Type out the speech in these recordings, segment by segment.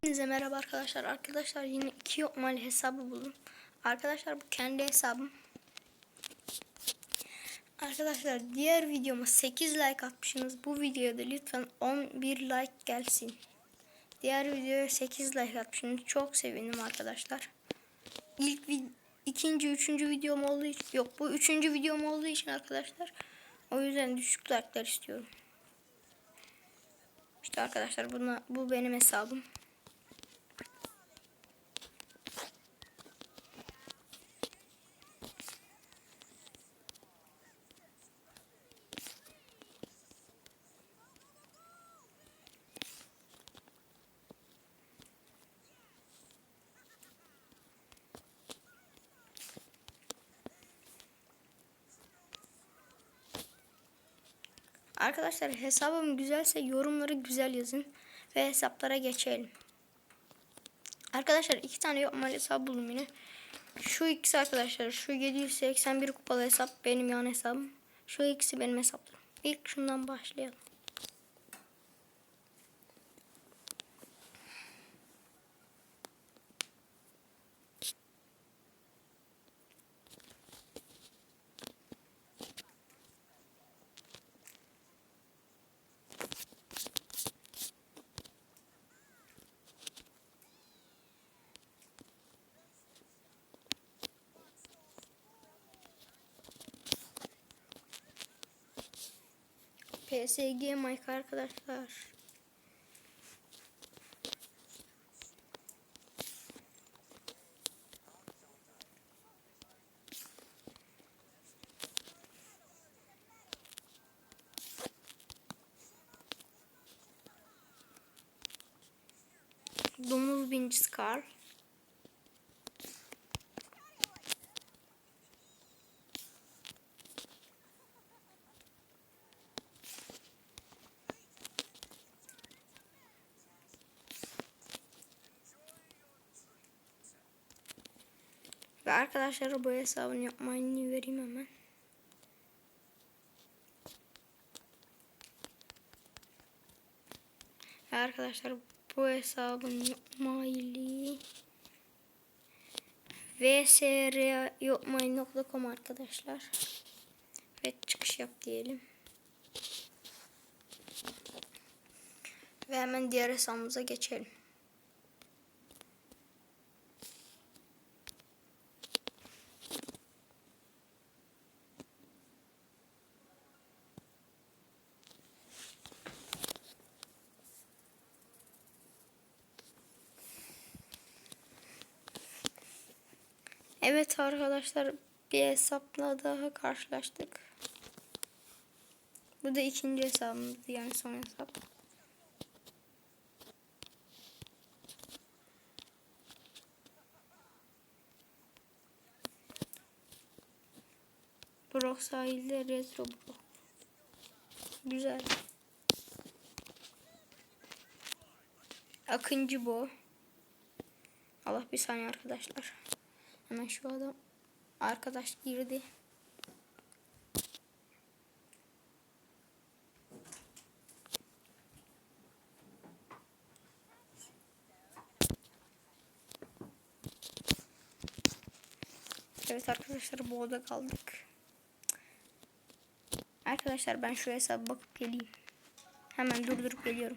Hepinize merhaba arkadaşlar. Arkadaşlar yine iki yokmalı hesabı buldum. Arkadaşlar bu kendi hesabım. Arkadaşlar diğer videoma 8 like atmışsınız. Bu videoda lütfen 11 like gelsin. Diğer videoya 8 like atmışsınız. Çok sevindim arkadaşlar. İlk ikinci, üçüncü videom olduğu için yok bu üçüncü videom olduğu için arkadaşlar. O yüzden düşük like'lar istiyorum. İşte arkadaşlar buna, bu benim hesabım. Arkadaşlar hesabım güzelse yorumları güzel yazın ve hesaplara geçelim. Arkadaşlar iki tane yapmalı hesap buldum yine. Şu ikisi arkadaşlar şu 781 kupalı hesap benim yan hesabım. Şu ikisi benim hesaplarım. İlk şundan başlayalım. PSG Mike arkadaşlar. Domuz binci Scar. Ve arkadaşlara bu hesabın yapmayını vereyim hemen. Ve arkadaşlar bu hesabın yapmayı vsr.yopmayın.com arkadaşlar. Ve çıkış yap diyelim. Ve hemen diğer hesabımıza geçelim. Evet arkadaşlar bir hesapla daha karşılaştık. Bu da ikinci hesabımızdı yani son hesap. Brock sahilde retro Brock. Güzel. Akıncı bu. Allah bir saniye arkadaşlar. Hemen şu adam arkadaş girdi. Evet arkadaşlar bu oda kaldık. Arkadaşlar ben şu hesaba bakıp geleyim. Hemen durdurup geliyorum.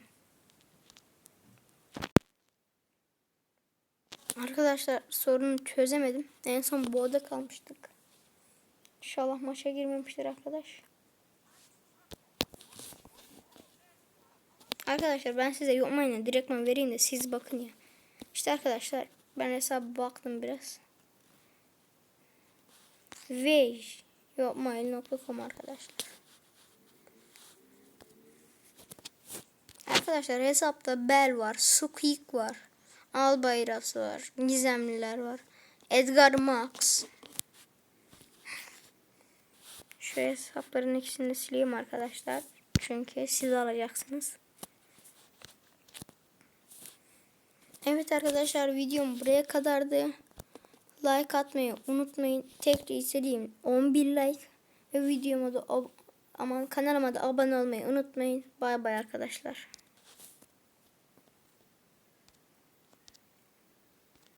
Arkadaşlar sorunu çözemedim. En son boğda kalmıştık. İnşallah maça girmemiştir arkadaş. Arkadaşlar ben size yokmayın direktman vereyim de siz bakın ya. İşte arkadaşlar ben hesaba baktım biraz. Vej yokmayın.com arkadaşlar. Arkadaşlar hesapta Bel var, Sukik var. Albayrak var. Gizemliler var. Edgar Max. Şu hesapların ikisini sileyim arkadaşlar. Çünkü siz alacaksınız. Evet arkadaşlar videom buraya kadardı. Like atmayı unutmayın. Tekrar istediğim 11 like ve videoma da aman kanalıma da abone olmayı unutmayın. Bay bay arkadaşlar.